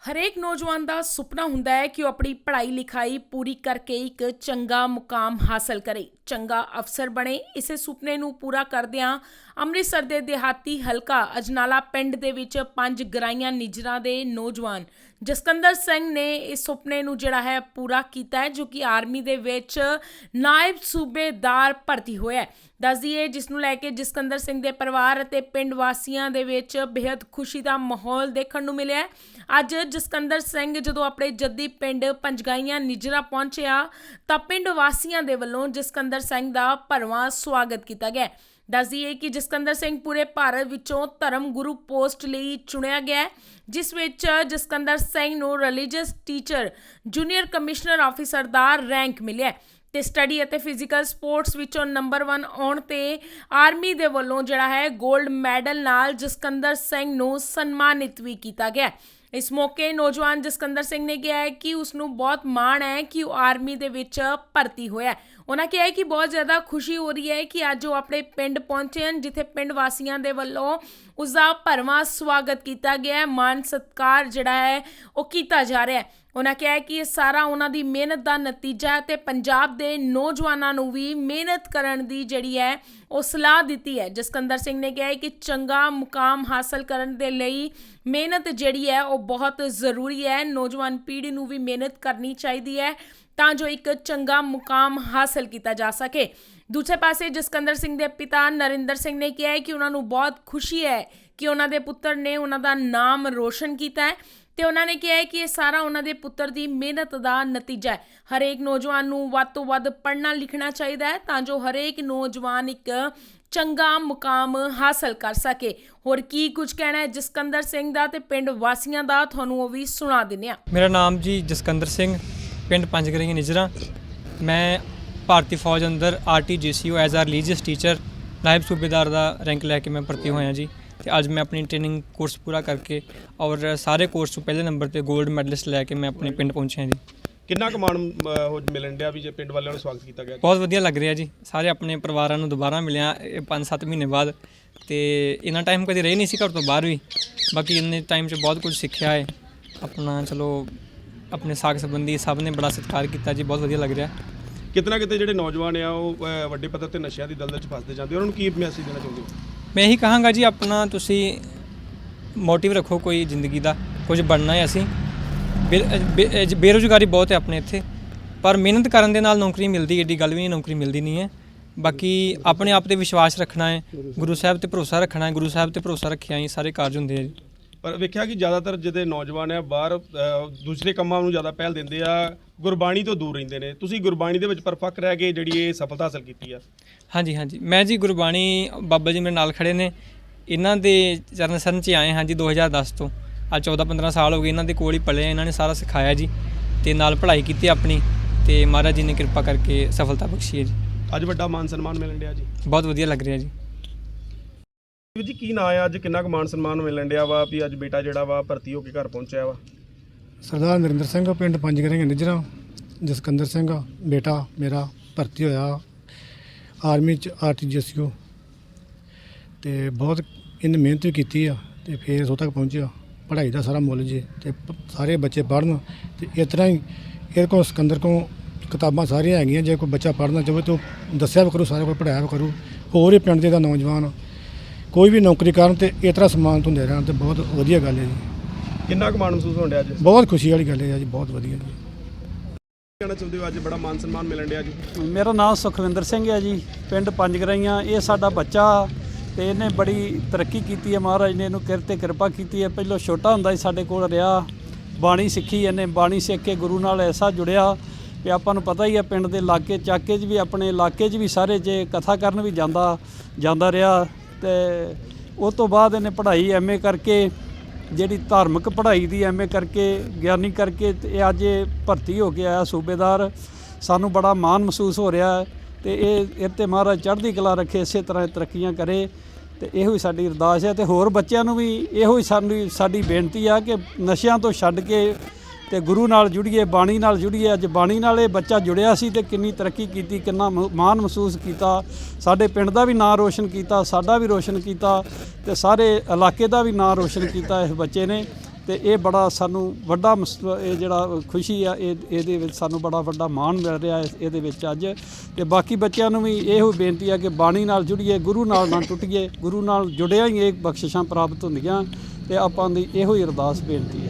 ਹਰੇਕ ਨੌਜਵਾਨ ਦਾ ਸੁਪਨਾ ਹੁੰਦਾ ਹੈ ਕਿ ਉਹ ਆਪਣੀ ਪੜ੍ਹਾਈ ਲਿਖਾਈ ਪੂਰੀ ਕਰਕੇ ਇੱਕ ਚੰਗਾ ਮੁਕਾਮ ਹਾਸਲ ਕਰੇ। ਚੰਗਾ ਅਫਸਰ ਬਣੇ। ਇਸੇ ਸੁਪਨੇ ਨੂੰ ਪੂਰਾ ਕਰਦਿਆਂ ਅੰਮ੍ਰਿਤਸਰ ਦੇ ਦਿਹਾਤੀ ਹਲਕਾ ਅਜਨਾਲਾ ਪਿੰਡ ਦੇ ਵਿੱਚ ਪੰਜ ਗਰਾਈਆਂ ਨਿਜਰਾਂ ਦੇ ਨੌਜਵਾਨ ਜਸਕੰਦਰ ਸਿੰਘ ਨੇ ਇਸ ਸੁਪਨੇ ਨੂੰ ਜਿਹੜਾ ਹੈ ਪੂਰਾ ਕੀਤਾ ਹੈ, ਜੋ ਕਿ ਆਰਮੀ ਦੇ ਵਿੱਚ ਨਾਇਬ ਸੂਬੇਦਾਰ ਭਰਤੀ ਹੋਇਆ ਹੈ। ਦੱਸ ਜਿਸ ਨੂੰ ਲੈ ਕੇ ਜਸਕੰਦਰ ਸਿੰਘ ਦੇ ਪਰਿਵਾਰ ਅਤੇ ਪਿੰਡ ਵਾਸੀਆਂ ਦੇ ਵਿੱਚ ਬੇहद ਖੁਸ਼ੀ ਦਾ ਮਾਹੌਲ ਦੇਖਣ ਨੂੰ ਮਿਲਿਆ ਅੱਜ ਜਸਕੰਦਰ ਸਿੰਘ ਜਦੋਂ ਆਪਣੇ ਜੱਦੀ ਪਿੰਡ ਪੰਜਗਾਈਆਂ ਨਿਜਰਾ ਪਹੁੰਚਿਆ ਤਾਂ ਪਿੰਡ ਵਾਸੀਆਂ ਦੇ ਵੱਲੋਂ ਜਸਕੰਦਰ ਸਿੰਘ ਦਾ ਭਰਵਾਂ ਸਵਾਗਤ ਕੀਤਾ ਗਿਆ ਹੈ। ਕਿ ਜਸਕੰਦਰ ਸਿੰਘ ਪੂਰੇ ਭਾਰਤ ਵਿੱਚੋਂ ਧਰਮ ਗੁਰੂ ਪੋਸਟ ਲਈ ਚੁਣਿਆ ਗਿਆ ਜਿਸ ਵਿੱਚ ਜਸਕੰਦਰ ਸਿੰਘ ਨੂੰ religious teacher junior commissioner officer ਦਾ ਰੈਂਕ ਮਿਲਿਆ ਤੇ ਸਟੱਡੀ ਅਤੇ ਫਿਜ਼ੀਕਲ ਸਪੋਰਟਸ ਵਿੱਚੋਂ ਨੰਬਰ 1 ਆਉਣ ਤੇ ਆਰਮੀ ਦੇ ਵੱਲੋਂ ਜਿਹੜਾ ਹੈ 골ਡ ਮੈਡਲ ਨਾਲ ਜਸਕੰਦਰ ਸਿੰਘ ਨੂੰ ਸਨਮਾਨਿਤ ਵੀ ਕੀਤਾ ਗਿਆ। ਇਸ ਮੌਕੇ ਨੌਜਵਾਨ ਜਸਕੰਦਰ ਸਿੰਘ ਨੇ ਕਿਹਾ ਹੈ ਕਿ ਉਸ ਨੂੰ ਬਹੁਤ ਮਾਣ ਹੈ ਕਿ ਉਹ ਆਰਮੀ ਦੇ ਵਿੱਚ ਭਰਤੀ ਹੋਇਆ ਉਹਨਾਂ ਕਿਹਾ ਹੈ ਕਿ ਬਹੁਤ ਜ਼ਿਆਦਾ ਖੁਸ਼ੀ ਹੋ ਰਹੀ ਹੈ ਕਿ ਅੱਜ ਉਹ ਆਪਣੇ ਪਿੰਡ ਪਹੁੰਚੇ ਹਨ, ਜਿੱਥੇ ਪਿੰਡ ਵਾਸੀਆਂ ਦੇ ਵੱਲੋਂ ਉਸ ਦਾ ਭਰਵਾਂ ਸਵਾਗਤ ਕੀਤਾ ਗਿਆ ਹੈ। ਮਾਨ ਸਤਿਕਾਰ ਜਿਹੜਾ ਹੈ ਉਹ ਕੀਤਾ ਜਾ ਰਿਹਾ ਹੈ। ਉਹਨਾਂ ਕਿਹਾ ਕਿ ਇਹ ਸਾਰਾ ਉਹਨਾਂ ਦੀ ਮਿਹਨਤ ਦਾ ਨਤੀਜਾ ਹੈ ਤੇ ਪੰਜਾਬ ਦੇ ਨੌਜਵਾਨਾਂ ਨੂੰ ਵੀ ਮਿਹਨਤ ਕਰਨ ਦੀ ਜਿਹੜੀ ਹੈ ਉਹ ਸਲਾਹ ਦਿੱਤੀ ਹੈ। ਜਸਕੰਦਰ ਸਿੰਘ ਨੇ ਕਿਹਾ ਹੈ ਕਿ ਚੰਗਾ ਮੁਕਾਮ ਹਾਸਲ ਕਰਨ ਦੇ ਲਈ ਮਿਹਨਤ ਜਿਹੜੀ ਹੈ ਉਹ ਬਹੁਤ ਜ਼ਰੂਰੀ ਹੈ। ਨੌਜਵਾਨ ਪੀੜ੍ਹੀ ਨੂੰ ਵੀ ਮਿਹਨਤ ਕਰਨੀ ਚਾਹੀਦੀ ਹੈ ਤਾਂ ਜੋ ਇੱਕ ਚੰਗਾ ਮੁਕਾਮ ਹਾਸਲ ਕੀਤਾ ਜਾ ਸਕੇ। ਦੂਸਰੇ ਪਾਸੇ ਜਸਕੰਦਰ ਸਿੰਘ ਦੇ ਪਿਤਾ ਨਰਿੰਦਰ ਸਿੰਘ ਨੇ ਕਿਹਾ ਹੈ ਕਿ ਉਹਨਾਂ ਨੂੰ ਬਹੁਤ ਖੁਸ਼ੀ ਹੈ ਕਿ ਉਹਨਾਂ ਦੇ ਪੁੱਤਰ ਨੇ ਉਹਨਾਂ ਦਾ ਨਾਮ ਰੋਸ਼ਨ ਕੀਤਾ ਹੈ। ਤੇ ਉਹਨਾਂ ਨੇ ਕਿਹਾ ਹੈ ਕਿ ਇਹ ਸਾਰਾ ਉਹਨਾਂ ਦੇ ਪੁੱਤਰ ਦੀ ਮਿਹਨਤ ਦਾ ਨਤੀਜਾ ਹੈ। ਹਰੇਕ ਨੌਜਵਾਨ ਨੂੰ ਵੱਧ ਤੋਂ ਵੱਧ ਪੜ੍ਹਨਾ ਲਿਖਣਾ ਚਾਹੀਦਾ ਹੈ ਤਾਂ ਜੋ ਹਰੇਕ ਨੌਜਵਾਨ ਇੱਕ ਚੰਗਾ ਮੁਕਾਮ ਹਾਸਲ ਕਰ ਸਕੇ। ਹੋਰ ਕੀ ਕੁਝ ਕਹਿਣਾ ਹੈ ਜਸਕੰਦਰ ਸਿੰਘ ਦਾ ਤੇ ਪਿੰਡ ਵਾਸੀਆਂ ਦਾ, ਤੁਹਾਨੂੰ ਉਹ ਵੀ ਸੁਣਾ ਦਿੰਦੇ ਹਾਂ। ਮੇਰਾ ਨਾਮ ਜੀ ਜਸਕੰਦਰ ਸਿੰਘ, ਪਿੰਡ ਪੰਜਗਰੀਆਂ ਨਿਜਰਾ। ਮੈਂ ਭਾਰਤੀ ਫੌਜ ਅੰਦਰ R T J C O as a religious teacher, ਨਾਇਬ ਸੂਬੇਦਾਰ ਦਾ ਰੈਂਕ ਲੈ ਕੇ ਮੈਂ ਭਰਤੀ ਹੋਇਆ ਜੀ। ਤੇ ਅੱਜ ਮੈਂ ਆਪਣੀ ਟ੍ਰੇਨਿੰਗ ਕੋਰਸ ਪੂਰਾ ਕਰਕੇ ਔਰ ਸਾਰੇ ਕੋਰਸ ਤੋਂ ਪਹਿਲੇ ਨੰਬਰ ਤੇ 골ਡ ਮੈਡਲਿਸਟ ਲੈ ਕੇ ਮੈਂ ਆਪਣੇ ਪਿੰਡ ਪਹੁੰਚਿਆ ਜੀ। ਕਿੰਨਾ ਕੁ ਮਾਣ ਅਹ, ਉਹ ਮਿਲਣ ਡਿਆ ਵੀ ਜੇ ਪਿੰਡ ਵਾਲਿਆਂ ਨੂੰ ਸਵਾਗਤ ਕੀਤਾ ਗਿਆ? ਬਹੁਤ ਵਧੀਆ ਲੱਗ ਰਿਹਾ ਜੀ। ਸਾਰੇ ਆਪਣੇ ਪਰਿਵਾਰਾਂ ਨੂੰ ਦੁਬਾਰਾ ਮਿਲਿਆ 5-7 ਮਹੀਨੇ ਬਾਅਦ। ਤੇ ਇਹਨਾਂ ਟਾਈਮ ਕਦੇ ਰਹੇ ਨਹੀਂ ਸੀ ਘਰ ਤੋਂ ਬਾਹਰ ਵੀ। ਬਾਕੀ ਇੰਨੇ ਟਾਈਮ 'ਚ ਬਹੁਤ ਕੁਝ ਸਿੱਖਿਆ ਹੈ ਆਪਣਾ ਚਲੋ ਆਪਣੇ ਸਾਖ ਸੰਬੰਧੀ ਸਭ ਨੇ ਬੜਾ ਸਤਿਕਾਰ ਕੀਤਾ ਜੀ ਬਹੁਤ ਵਧੀਆ ਲੱਗ ਰਿਹਾ। ਕਿਤਨਾ ਕਿਤੇ ਜਿਹੜੇ ਨੌਜਵਾਨ ਆ ਉਹ ਅਹ, ਵੱਡੇ ਪੱਧਰ ਤੇ ਨਸ਼ਿਆਂ ਦੀ ਦਲਦਲ 'ਚ ਫਸਦੇ ਜਾਂਦੇ ਉਹਨਾਂ ਨੂੰ ਕੀ ਮੈਸੇਜ ਦੇਣਾ ਚਾਹੁੰਦੇ ਹੋ? ਮੈਂ ਇਹੀ ਕਹਾਂਗਾ ਜੀ, ਆਪਣਾ ਤੁਸੀਂ ਮੋਟਿਵ ਰੱਖੋ ਕੋਈ ਜ਼ਿੰਦਗੀ ਦਾ, ਕੁਝ ਬਣਨਾ ਹੈ ਅਸੀਂ। ਬੇ- ਬੇਰੁਜ਼ਗਾਰੀ ਬਹੁਤ ਹੈ ਆਪਣੇ ਇੱਥੇ, ਪਰ ਮਿਹਨਤ ਕਰਨ ਦੇ ਨਾਲ ਨੌਕਰੀ ਮਿਲਦੀ, ਏਡੀ ਗੱਲ ਵੀ ਨਹੀਂ, ਨੌਕਰੀ ਮਿਲਦੀ ਨਹੀਂ ਹੈ। ਬਾਕੀ ਆਪਣੇ ਆਪ ਤੇ ਵਿਸ਼ਵਾਸ ਰੱਖਣਾ ਹੈ, ਗੁਰੂ ਸਾਹਿਬ ਤੇ ਭਰੋਸਾ ਰੱਖਣਾ ਹੈ, ਗੁਰੂ ਸਾਹਿਬ ਤੇ ਭਰੋਸਾ ਰੱਖਿਆ ਹੀ ਸਾਰੇ ਕਾਰਜ ਹੁੰਦੇ ਆ ਜੀ। ਪਰ ਵੇਖਿਆ ਕਿ ਜ਼ਿਆਦਾਤਰ ਜਿਹੜੇ ਨੌਜਵਾਨ ਆ ਬਾਹਰ ਦੂਸਰੇ ਕੰਮਾਂ ਨੂੰ ਜ਼ਿਆਦਾ ਪਹਿਲ ਦਿੰਦੇ ਆ ਗੁਰਬਾਣੀ ਤੋਂ ਦੂਰ ਰਹਿੰਦੇ ਨੇ। ਤੁਸੀਂ ਗੁਰਬਾਣੀ ਦੇ ਵਿੱਚ ਪਰਫੈਕਟ ਰਹਿ ਕੇ ਜਿਹੜੀ ਇਹ ਸਫਲਤਾ ਹਾਸਲ ਕੀਤੀ ਆ। ਹਾਂਜੀ ਹਾਂਜੀ। ਮੈਂ ਜੀ ਗੁਰਬਾਣੀ ਬਾਬਾ ਜੀ ਮੇਰੇ ਨਾਲ ਖੜੇ ਨੇ। ਇਹਨਾਂ ਦੇ ਚਰਨ ਸਰਨ 'ਚ ਆਏ ਹਾਂ ਜੀ 2010 ਤੋਂ। ਅੱਜ 14 15 ਸਾਲ ਹੋ ਗਏ ਇਹਨਾਂ ਦੇ ਕੋਲ ਹੀ ਪਲੇ ਇਹਨਾਂ ਨੇ ਸਾਰਾ ਸਿਖਾਇਆ ਜੀ ਤੇ ਨਾਲ ਪੜ੍ਹਾਈ ਕੀਤੀ ਆਪਣੀ ਤੇ ਮਹਾਰਾਜ ਜੀ ਨੇ ਕਿਰਪਾ ਕਰਕੇ ਸਫਲਤਾ ਬਖਸ਼ੀ ਹੈ ਜੀ। ਅੱਜ ਵੱਡਾ ਮਾਨ ਸਨਮਾਨ ਮਿਲਣ ਡਿਆ ਜੀ। ਬਹੁਤ ਵਧੀਆ ਲੱਗ ਰਿਹਾ ਜੀ। ਵੀਰ ਜੀ, ਕੀ ਨਾਂ ਆ? ਅੱਜ ਕਿੰਨਾ ਕੁ ਮਾਨ ਸਨਮਾਨ ਮਿਲਣ ਡਿਆ ਵਾ ਵੀ ਅੱਜ ਬੇਟਾ ਜਿਹੜਾ ਵਾ ਭਰਤੀ ਹੋ ਕੇ ਘਰ ਪਹੁੰਚਿਆ ਵਾ? ਸਰਦਾਰ ਨਰਿੰਦਰ ਸਿੰਘ, ਪਿੰਡ ਪੰਜਗਰੇ ਨਿਜਰਾ, ਜਸਕੰਦਰ ਸਿੰਘ, ਬੇਟਾ ਮੇਰਾ ਭਰਤੀ ਹੋਇਆ ਆਰਮੀ ਚ ਆਰਟੀਜੀਐਸਯੂ। ਤੇ ਬਹੁਤ ਇਹਨੇ ਮਿਹਨਤ ਵੀ ਕੀਤੀ ਆ ਤੇ ਫਿਰ ਇੱਥੋਂ ਤੱਕ ਪਹੁੰਚਿਆ। ਪੜ੍ਹਾਈ ਦਾ ਸਾਰਾ ਮੁੱਲ ਜੇ ਤੇ ਪ- ਸਾਰੇ ਬੱਚੇ ਪੜ੍ਹਨ ਤੇ ਇਸ ਤਰ੍ਹਾਂ ਹੀ ਇਹਦੇ ਕੋਲ ਸਿਕੰਦਰ ਕੋਲ ਕਿਤਾਬਾਂ ਸਾਰੀਆਂ ਹੈਗੀਆਂ, ਜੇ ਕੋਈ ਬੱਚਾ ਪੜ੍ਹਨਾ ਚਾਹੇ ਤਾਂ ਉਹ ਦੱਸਿਆ ਵੀ ਕਰੂ, ਸਾਰਾ ਕੋਈ ਪੜ੍ਹਾਇਆ ਵੀ ਕਰੂ। ਹੋਰ ਹੀ ਪਿੰਡ ਦੇ ਦਾ ਨੌਜਵਾਨ ਕੋਈ ਵੀ ਨੌਕਰੀ ਕਰਨ ਤੇ ਇਸ ਤਰ੍ਹਾਂ ਸਨਮਾਨ ਹੁੰਦੇ ਰਹਿਣ ਤੇ ਬਹੁਤ ਵਧੀਆ ਗੱਲ ਹੈ ਜੀ। ਕਿੰਨਾ ਕੁ ਮਾਣ ਮਹਿਸੂਸ ਹੋਣ ਡਿਆ ਅੱਜ? ਬਹੁਤ ਖੁਸ਼ੀ ਵਾਲੀ ਗੱਲ ਹੈ ਜੀ ਬਹੁਤ ਵਧੀਆ ਜੀ। ਕਹਿਣਾ ਚਾਹੁੰਦੇ ਹੋ ਅੱਜ ਬੜਾ ਮਾਨ ਸਨਮਾਨ ਮਿਲਣ ਡਿਆ ਜੀ? ਮੇਰਾ ਨਾਮ ਸੁਖਵਿੰਦਰ ਸਿੰਘ ਹੈ ਜੀ ਪਿੰਡ ਪੰਜਗਰਾਈਆਂ ਇਹ ਸਾਡਾ ਬੱਚਾ ਤੇ ਇਹਨੇ ਬੜੀ ਤਰੱਕੀ ਕੀਤੀ ਹੈ ਮਹਾਰਾਜ ਨੇ ਇਹਨੂੰ ਕਿਰਤ ਤੇ ਕਿਰਪਾ ਕੀਤੀ ਹੈ। ਪਹਿਲਾਂ ਛੋਟਾ ਹੁੰਦਾ ਸੀ ਸਾਡੇ ਕੋਲ ਰਿਹਾ ਬਾਣੀ ਸਿੱਖੀ ਇਹਨੇ ਬਾਣੀ ਸਿੱਖ ਕੇ ਗੁਰੂ ਨਾਲ ਐਸਾ ਜੁੜਿਆ ਵੀ ਆਪਾਂ ਨੂੰ ਪਤਾ ਹੀ ਹੈ ਪਿੰਡ ਦੇ ਇਲਾਕੇ ਚਾਕੇ 'ਚ ਵੀ ਆਪਣੇ ਇਲਾਕੇ 'ਚ ਵੀ ਸਾਰੇ ਜੇ ਕਥਾ ਕਰਨ ਵੀ ਜਾਂਦਾ ਜਾਂਦਾ ਰਿਹਾ। ਤੇ ਉਹ ਤੋਂ ਬਾਅਦ ਇਹਨੇ ਪੜ੍ਹਾਈ ਐਮਏ ਕਰਕੇ, ਜਿਹੜੀ ਧਾਰਮਿਕ ਪੜ੍ਹਾਈ ਦੀ ਐਮਏ ਕਰਕੇ, ਗਿਆਨੀ ਕਰਕੇ ਤੇ ਇਹ ਅੱਜ ਇਹ ਭਰਤੀ ਹੋ ਕੇ ਆਇਆ ਸੂਬੇਦਾਰ। ਸਾਨੂੰ ਬੜਾ ਮਾਣ ਮਹਿਸੂਸ ਹੋ ਰਿਹਾ ਹੈ ਤੇ ਇਹ ਇਹ ਤੇ ਮਹਾਰਾਜ ਚੜ੍ਹਦੀ ਕਲਾ ਰੱਖੇ, ਇਸੇ ਤਰ੍ਹਾਂ ਤਰੱਕੀਆਂ ਕਰੇ ਤੇ ਇਹੋ ਹੀ ਸਾਡੀ ਅਰਦਾਸ ਹੈ ਤੇ ਹੋਰ ਬੱਚਿਆਂ ਨੂੰ ਵੀ ਇਹੋ ਹੀ ਸਾਨੂੰ ਸਾਡੀ ਬੇਨਤੀ ਆ ਕਿ ਨਸ਼ਿਆਂ ਤੋਂ ਛੱਡ ਕੇ ਤੇ ਗੁਰੂ ਨਾਲ ਜੁੜੀਏ, ਬਾਣੀ ਨਾਲ ਜੁੜੀਏ। ਅੱਜ ਬਾਣੀ ਨਾਲ ਇਹ ਬੱਚਾ ਜੁੜਿਆ ਸੀ ਤੇ ਕਿੰਨੀ ਤਰੱਕੀ ਕੀਤੀ, ਕਿੰਨਾ ਮ- ਮਾਣ ਮਹਿਸੂਸ ਕੀਤਾ। ਸਾਡੇ ਪਿੰਡ ਦਾ ਵੀ ਨਾਂ ਰੋਸ਼ਨ ਕੀਤਾ, ਸਾਡਾ ਵੀ ਰੋਸ਼ਨ ਕੀਤਾ ਤੇ ਸਾਰੇ ਇਲਾਕੇ ਦਾ ਵੀ ਨਾਂ ਰੋਸ਼ਨ ਕੀਤਾ ਇਸ ਬੱਚੇ ਨੇ। ਤੇ ਇਹ ਬੜਾ ਸਾਨੂੰ ਵੱਡਾ ਮਸ- ਇਹ ਜਿਹੜਾ ਖੁਸ਼ੀ ਆ, ਇਹ, ਇਹਦੇ ਵਿੱਚ ਸਾਨੂੰ ਬੜਾ ਵੱਡਾ ਮਾਣ ਮਿਲ ਰਿਹਾ ਇਹਦੇ ਵਿੱਚ ਅੱਜ। ਤੇ ਬਾਕੀ ਬੱਚਿਆਂ ਨੂੰ ਵੀ ਇਹੋ ਬੇਨਤੀ ਆ ਕਿ ਬਾਣੀ ਨਾਲ ਜੁੜੀਏ, ਗੁਰੂ ਨਾਲ ਨਾ ਟੁੱਟੀਏ, ਗੁਰੂ ਨਾਲ ਜੁੜਿਆ ਹੀ ਇਹ ਬਖਸ਼ਿਸ਼ਾਂ ਪ੍ਰਾਪਤ ਹੁੰਦੀਆਂ। ਤੇ ਆਪਾਂ ਦੀ ਇਹੋ ਹੀ ਅਰਦਾਸ ਬੇਨਤੀ ਹੈ।